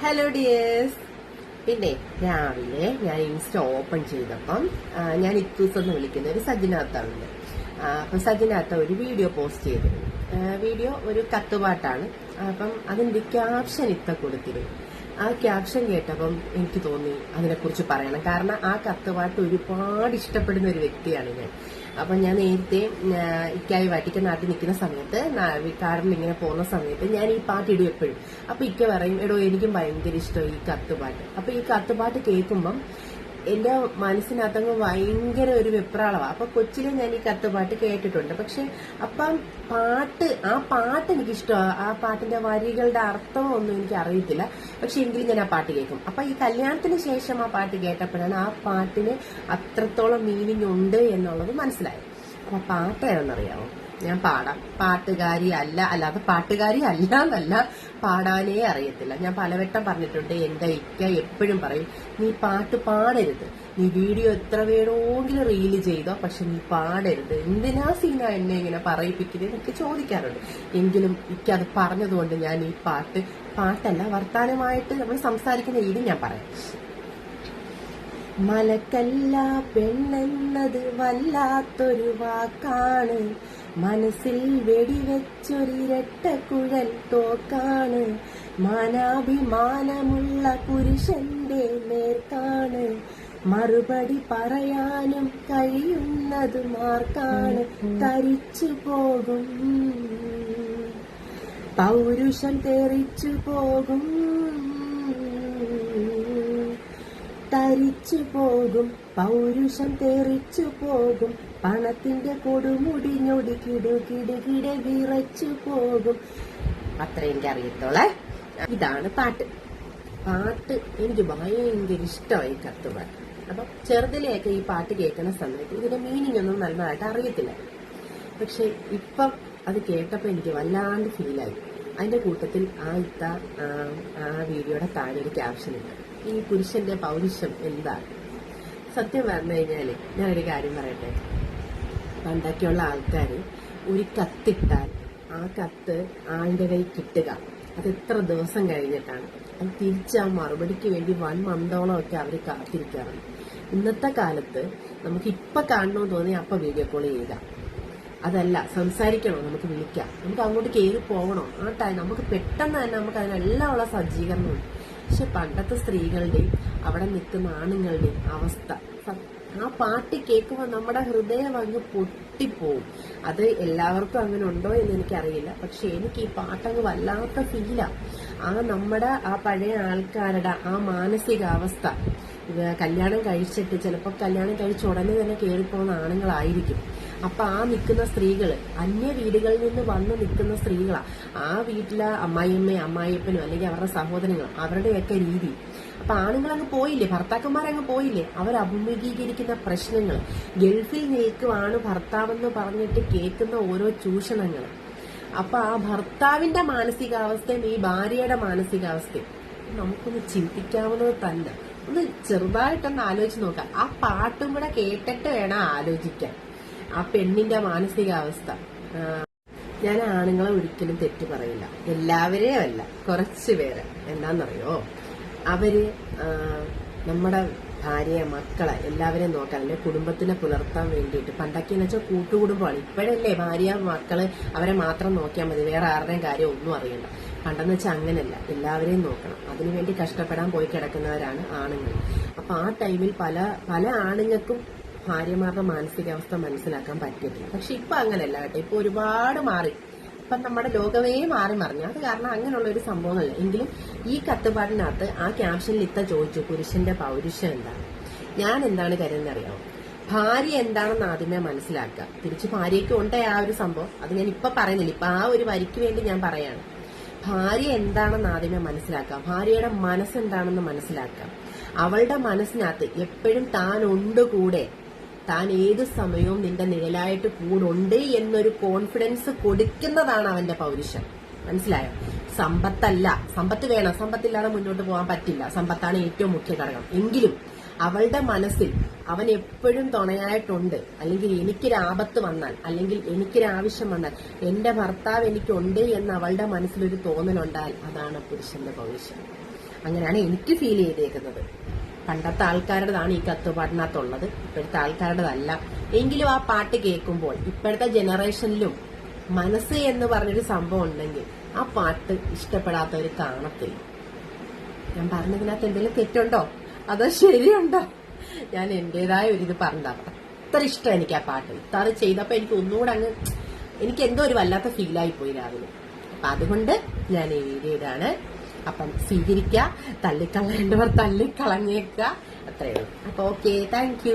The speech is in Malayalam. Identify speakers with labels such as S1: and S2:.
S1: ഹലോ ഡിയേഴ്സ് പിന്നെ രാവിലെ ഞാൻ ഇൻസ്റ്റ ഓപ്പൺ ചെയ്തപ്പം ഞാൻ ഇത്തൂസ് എന്ന് വിളിക്കുന്ന ഒരു സജ്ജനാത്താണുണ്ട് അപ്പം സജിനാത്ത ഒരു വീഡിയോ പോസ്റ്റ് ചെയ്തിരുന്നു. വീഡിയോ ഒരു കത്തുപാട്ടാണ് അപ്പം അതിന്റെ ക്യാപ്ഷൻ ഇത്ത കൊടുത്തിരുന്നു. ആ ക്യാപ്ഷൻ കേട്ടപ്പം എനിക്ക് തോന്നി അതിനെക്കുറിച്ച് പറയണം. കാരണം ആ കത്തുപാട്ട് ഒരുപാട് ഇഷ്ടപ്പെടുന്ന ഒരു വ്യക്തിയാണ് ഞാൻ. അപ്പൊ ഞാൻ നേരത്തെ ഇക്കായി വട്ടിക്ക് നാട്ടിൽ നിൽക്കുന്ന സമയത്ത് കാറിൽ ഇങ്ങനെ പോകുന്ന സമയത്ത് ഞാൻ ഈ പാട്ട് ഇടും എപ്പോഴും. അപ്പൊ ഇക്ക പറയും എടോ എനിക്കും ഭയങ്കര ഇഷ്ടം ഈ കത്തുപാട്ട് അപ്പൊ ഈ കത്തുപാട്ട് കേൾക്കുമ്പം എന്റെ മനസ്സിനകത്തങ്ങ് ഭയങ്കര ഒരു വെപ്രാളമാണ് അപ്പൊ കൊച്ചിലെ ഞാൻ ഈ കത്തുപാട്ട് കേട്ടിട്ടുണ്ട്. പക്ഷെ അപ്പം പാട്ട് ആ പാട്ട് എനിക്ക് ഇഷ്ടമാണ് ആ പാട്ടിന്റെ വരികളുടെ അർത്ഥമോ ഒന്നും എനിക്ക് അറിയത്തില്ല പക്ഷെ എങ്കിലും ഞാൻ ആ പാട്ട് കേൾക്കും. അപ്പൊ ഈ കല്യാണത്തിന് ശേഷം ആ പാട്ട് കേട്ടപ്പോഴാണ് ആ പാട്ടിന് അത്രത്തോളം മീനിങ് ഉണ്ട് എന്നുള്ളത് മനസ്സിലായത്. അപ്പൊ പാട്ട് ഏതെന്നറിയാമോ ഞാൻ പാടാം. പാട്ടുകാരി അല്ല അല്ലാതെ പാട്ടുകാരി അല്ല എന്നല്ല പാടാനേ അറിയത്തില്ല. ഞാൻ പലവട്ടം പറഞ്ഞിട്ടുണ്ട് എന്റെ ഇക്ക എപ്പോഴും പറയും നീ പാട്ട് പാടരുത്. നീ വീഡിയോ എത്ര വേണമെങ്കിലും റീൽ ചെയ്തോ പക്ഷെ നീ പാടരുത്. എന്തിനാ സീന എന്നെ ഇങ്ങനെ പറയിപ്പിക്കുന്നത് എനിക്ക് ചോദിക്കാറുണ്ട്. എങ്കിലും ഇക്ക അത് പറഞ്ഞതുകൊണ്ട് ഞാൻ ഈ പാട്ട് പാട്ടല്ല വർത്താനമായിട്ട് നമ്മൾ സംസാരിക്കുന്ന രീതി ഞാൻ പറയാം. മലക്കല്ല പെണ്ണെന്നത് വല്ലാത്തൊരു വാക്കാണ്. മനസ്സിൽ വെടിവെച്ചൊരിരട്ട കുഴൽ തോക്കാണ്. മാനാഭിമാനമുള്ള പുരുഷന്റെ നേർക്കാണ് മറുപടി പറയാനും കഴിയുന്നത് മാർക്കാണ്. തരിച്ചു പോകും. പൗരുഷം തെറിച്ചു പോകും. തരിച്ചു പോകും. പൗരുഷം തെറിച്ചു പോകും. പണത്തിന്റെ കൊടുമുടി ഞൊടി കിടു കിടു കിട വിറച്ചു പോകും. അത്ര എനിക്ക് അറിയത്തോളെ ഇതാണ് പാട്ട്. പാട്ട് എനിക്ക് ഭയങ്കര ഇഷ്ടമായി കത്തുപാട്ട് അപ്പൊ ചെറുതിലെയൊക്കെ ഈ പാട്ട് കേൾക്കുന്ന സമയത്ത് ഇതിന്റെ മീനിങ് ഒന്നും നല്ലതായിട്ട് അറിയത്തില്ല. പക്ഷെ ഇപ്പം അത് കേട്ടപ്പോൾ എനിക്ക് വല്ലാണ്ട് ഫീലായി അതിന്റെ കൂട്ടത്തിൽ ആ ഇത്ത ആ, വീഡിയോയുടെ താഴെ ഒരു ക്യാപ്ഷൻ ഉണ്ട്. ഈ പുരുഷന്റെ പൗരുഷം എന്താണ് സത്യം പറഞ്ഞു കഴിഞ്ഞാൽ ഞാനൊരു കാര്യം പറയട്ടെ. പണ്ടൊക്കെയുള്ള ആൾക്കാർ ഒരു കത്തിട്ടാൽ ആ കത്ത് ആളുടെ കൈ കിട്ടുക. അത് എത്ര ദിവസം കഴിഞ്ഞിട്ടാണ്. അത് തിരിച്ച് ആ മറുപടിക്ക് വേണ്ടി വൺ മന്തോളമൊക്കെ അവർ കാത്തിരിക്കാറുണ്ട്. ഇന്നത്തെ കാലത്ത് നമുക്ക് ഇപ്പൊ കാണണമെന്ന് തോന്നി അപ്പൊ വീഡിയോ കോൾ ചെയ്യുക. അതല്ല സംസാരിക്കണോ നമുക്ക് വിളിക്കാം. നമുക്ക് അങ്ങോട്ട് കയറി പോകണോ? ആ ടൈം നമുക്ക് പെട്ടെന്ന് തന്നെ നമുക്ക് അതിനെല്ലാം ഉള്ള സജ്ജീകരണമുണ്ട് പക്ഷെ പണ്ടത്തെ സ്ത്രീകളുടെയും അവിടെ നിൽക്കുന്ന ആണുങ്ങളുടെയും അവസ്ഥ. ആ പാട്ട് കേൾക്കുമ്പോൾ നമ്മുടെ ഹൃദയം അങ്ങ് പൊട്ടിപ്പോവും. അത് എല്ലാവർക്കും അങ്ങനെ ഉണ്ടോ എന്ന് എനിക്കറിയില്ല. പക്ഷെ എനിക്ക് ഈ പാട്ടങ്ങ് വല്ലാത്ത ഫീലാ ആ. നമ്മുടെ ആ പഴയ ആൾക്കാരുടെ ആ മാനസികാവസ്ഥ. കല്യാണം കഴിച്ചിട്ട് ചിലപ്പോൾ കല്യാണം കഴിച്ച ഉടനെ തന്നെ കയറിപ്പോകുന്ന ആണുങ്ങളായിരിക്കും. അപ്പൊ ആ നിൽക്കുന്ന സ്ത്രീകൾ അന്യ വീടുകളിൽ നിന്ന് വന്ന് നിൽക്കുന്ന സ്ത്രീകളാ. ആ വീട്ടിലെ അമ്മായിയമ്മയും അമ്മായിയപ്പനും അല്ലെങ്കിൽ അവരുടെ സഹോദരങ്ങളും അവരുടെയൊക്കെ രീതി. അപ്പൊ ആണുങ്ങളങ്ങ് പോയില്ലേ? ഭർത്താക്കന്മാരങ്ങ് പോയില്ലേ? അവർ അഭിമുഖീകരിക്കുന്ന പ്രശ്നങ്ങൾ ഗൾഫിൽ നിൽക്കുവാണ് ഭർത്താവെന്ന് പറഞ്ഞിട്ട് കേൾക്കുന്ന ഓരോ ചൂഷണങ്ങൾ അപ്പൊ ആ ഭർത്താവിന്റെ മാനസികാവസ്ഥയും ഈ ഭാര്യയുടെ മാനസികാവസ്ഥയും നമുക്കൊന്ന് ചിന്തിക്കാവുന്നത് തന്നെ. ഒന്ന് ചെറുതായിട്ടൊന്ന് ആലോചിച്ച് നോക്കാം. ആ പാട്ടും കൂടെ കേട്ടിട്ട് വേണം ആലോചിക്കാൻ. ആ പെണ്ണിന്റെ മാനസികാവസ്ഥ. ഞാൻ ആണുങ്ങളെ ഒരിക്കലും തെറ്റു പറയില്ല. എല്ലാവരെയും അല്ല കുറച്ച് പേര്. എന്താണെന്നറിയോ? അവർ നമ്മുടെ ഭാര്യയെ മക്കളെ എല്ലാവരെയും നോക്കാൻ അല്ലെ കുടുംബത്തിനെ പുലർത്താൻ വേണ്ടിയിട്ട്. പണ്ടൊക്കെ എന്ന് വെച്ചാൽ കൂട്ടുകുടുംബമാണ്. ഇപ്പോഴല്ലേ ഭാര്യ മക്കൾ അവരെ മാത്രം നോക്കിയാൽ മതി. വേറെ ആരുടെയും കാര്യം ഒന്നും അറിയണ്ട. പണ്ടെന്ന് വെച്ചാൽ അങ്ങനെയല്ല എല്ലാവരെയും നോക്കണം. അതിനുവേണ്ടി കഷ്ടപ്പെടാൻ പോയി കിടക്കുന്നവരാണ് ആണുങ്ങൾ. അപ്പൊ ആ ടൈമിൽ പല പല ആണുങ്ങൾക്കും ഭാര്യമാരുടെ മാനസികാവസ്ഥ മനസ്സിലാക്കാൻ പറ്റില്ല പക്ഷെ ഇപ്പൊ അങ്ങനെയല്ല കേട്ടോ. ഇപ്പൊ ഒരുപാട് മാറി. ഇപ്പം നമ്മുടെ ലോകമേ മാറി മറിഞ്ഞു. അത് കാരണം അങ്ങനെയുള്ള ഒരു സംഭവമല്ല. എങ്കിലും ഈ കത്തുപാടിനകത്ത് ആ ക്യാപ്ഷനിൽ ഇത്ത ചോദിച്ചു പുരുഷന്റെ പൗരുഷം എന്താണ് ഞാൻ എന്താണ് കരുതുന്നത് അറിയാമോ ഭാര്യ എന്താണെന്ന് ആദ്യമേ മനസ്സിലാക്കുക. തിരിച്ച് ഭാര്യയ്ക്ക് ഉണ്ടേ ആ ഒരു സംഭവം. അത് ഞാൻ ഇപ്പൊ പറയുന്നില്ല. ഇപ്പൊ ആ ഒരു വരിക്ക് വേണ്ടി ഞാൻ പറയാണ്. ഭാര്യ എന്താണെന്ന് ആദ്യമേ മനസ്സിലാക്കുക. ഭാര്യയുടെ മനസ്സെന്താണെന്ന് മനസ്സിലാക്കുക. അവളുടെ മനസ്സിനകത്ത് എപ്പോഴും താൻ ഉണ്ട് കൂടെ. താൻ ഏത് സമയവും നിന്റെ നിഴലായിട്ട് കൂടുണ്ട് എന്നൊരു കോൺഫിഡൻസ് കൊടുക്കുന്നതാണ് അവന്റെ പൗരുഷം. മനസ്സിലായോ? സമ്പത്തല്ല. സമ്പത്ത് വേണം. സമ്പത്തില്ലാതെ മുന്നോട്ട് പോകാൻ പറ്റില്ല. സമ്പത്താണ് ഏറ്റവും മുഖ്യ ഘടകം. എങ്കിലും അവളുടെ മനസ്സിൽ അവൻ എപ്പോഴും തുണയായിട്ടുണ്ട്. അല്ലെങ്കിൽ എനിക്ക് ആപത്ത് വന്നാൽ അല്ലെങ്കിൽ എനിക്കൊരാവശ്യം വന്നാൽ എന്റെ ഭർത്താവ് എനിക്കുണ്ട് എന്ന് അവളുടെ മനസ്സിലൊരു തോന്നലുണ്ടായാൽ അതാണ് പുരുഷന്റെ പൗരുഷം. അങ്ങനെയാണ് എനിക്ക് ഫീൽ ചെയ്തേക്കുന്നത്. പണ്ടത്തെ ആൾക്കാരുടേതാണ് ഈ കത്തുപാടിനകത്തുള്ളത് ഇപ്പോഴത്തെ ആൾക്കാരുടേതല്ല. എങ്കിലും ആ പാട്ട് കേൾക്കുമ്പോൾ ഇപ്പോഴത്തെ ജനറേഷനിലും മനസ്സ് എന്ന് പറഞ്ഞൊരു സംഭവം ഉണ്ടെങ്കിൽ ആ പാട്ട് ഇഷ്ടപ്പെടാത്തവർ കാണത്തില്ല. ഞാൻ പറഞ്ഞതിനകത്ത് എന്തെങ്കിലും തെറ്റുണ്ടോ? അതോ ശരിയുണ്ടോ? ഞാൻ എന്റേതായ ഒരു ഇത് പറഞ്ഞതാണ് അത്ര ഇഷ്ടം എനിക്ക് ആ പാട്ട്. ഇത്താറ് ചെയ്തപ്പോ എനിക്ക് ഒന്നുകൂടെ അങ്ങ് എനിക്ക് എന്തോ ഒരു വല്ലാത്ത ഫീലായി പോയി രാവിലെ. അപ്പൊ അതുകൊണ്ട് ഞാൻ ഈ വീഡിയോ അപ്പം സ്വീകരിക്കുക തള്ളിക്കളയേണ്ടവർ തള്ളിക്കളഞ്ഞേക്കുക. അത്രയേ ഉള്ളൂ. അപ്പോൾ ഓക്കെ താങ്ക്